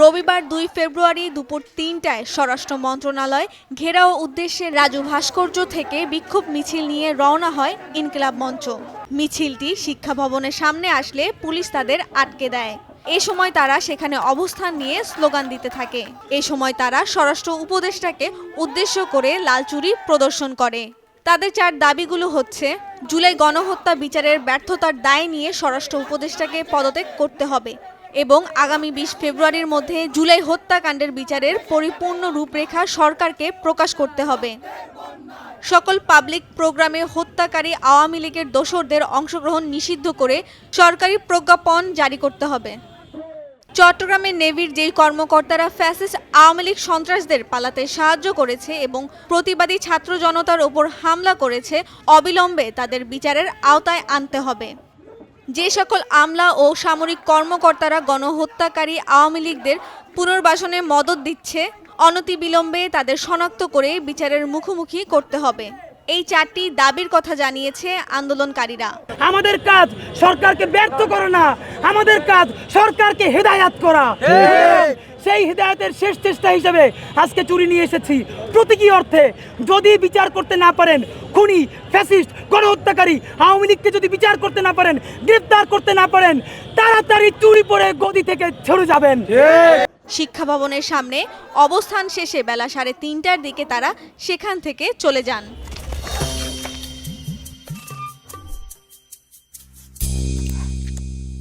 রবিবার দুই ফেব্রুয়ারি দুপুর তিনটায় স্বরাষ্ট্র মন্ত্রণালয় ঘেরাও উদ্দেশ্যে রাজু ভাস্কর্য থেকে বিক্ষোভ মিছিল নিয়ে রওনা হয় ইনকিলাব মঞ্চ। মিছিলটি শিক্ষা ভবনের সামনে আসলে পুলিশ তাদের আটকে দেয়। এ সময় তারা সেখানে অবস্থান নিয়ে স্লোগান দিতে থাকে। এ সময় তারা স্বরাষ্ট্র উপদেষ্টাকে উদ্দেশ্য করে লালচুরি প্রদর্শন করে। তাদের চার দাবিগুলো হচ্ছে, জুলাই গণহত্যা বিচারের ব্যর্থতার দায় নিয়ে স্বরাষ্ট্র উপদেষ্টাকে পদত্যাগ করতে হবে এবং আগামী বিশ ফেব্রুয়ারির মধ্যে জুলাই হত্যাকাণ্ডের বিচারের পরিপূর্ণ রূপরেখা সরকারকে প্রকাশ করতে হবে। সকল পাবলিক প্রোগ্রামে হত্যাকারী আওয়ামী লীগের দোসরদের অংশগ্রহণ নিষিদ্ধ করে সরকারি প্রজ্ঞাপন জারি করতে হবে। চট্টগ্রামের নেভির যেই কর্মকর্তারা ফ্যাসিস্ট আওয়ামী লীগ সন্ত্রাসদের পালাতে সাহায্য করেছে এবং প্রতিবাদী ছাত্র জনতার ওপর হামলা করেছে, অবিলম্বে তাদের বিচারের আওতায় আনতে হবে। যে সকল আমলা ও সামরিক কর্মকর্তারা গণহত্যাকারী আওয়ামী লীগদের পুনর্বাসনে মদত দিচ্ছে, অনতিবিলম্বে তাদের শনাক্ত করে বিচারের মুখোমুখি করতে হবে। এই চারটি দাবির কথা জানিয়েছে আন্দোলনকারীরা। আমাদের কাজ সরকারকে ব্যর্থ করো না আমাদের কাজ সরকারকে হেদায়াত করা। সেই হেদায়াতের শেষ চেষ্টা হিসেবে আজকে চুরি নিয়ে এসেছি। প্রতীকী অর্থে যদি বিচার করতে না পারেন খুনি ফ্যাসিস্ট গণহত্যাকারী আওয়ামী লীগকে যদি বিচার করতে না পারেন গ্রেফতার করতে না পারেন তাড়াতাড়ি চুরি পরে গদি থেকে ছেড়ে যাবেন। শিক্ষা ভবনের সামনে অবস্থান শেষে বেলা সাড়ে তিনটার দিকে তারা সেখান থেকে চলে যান।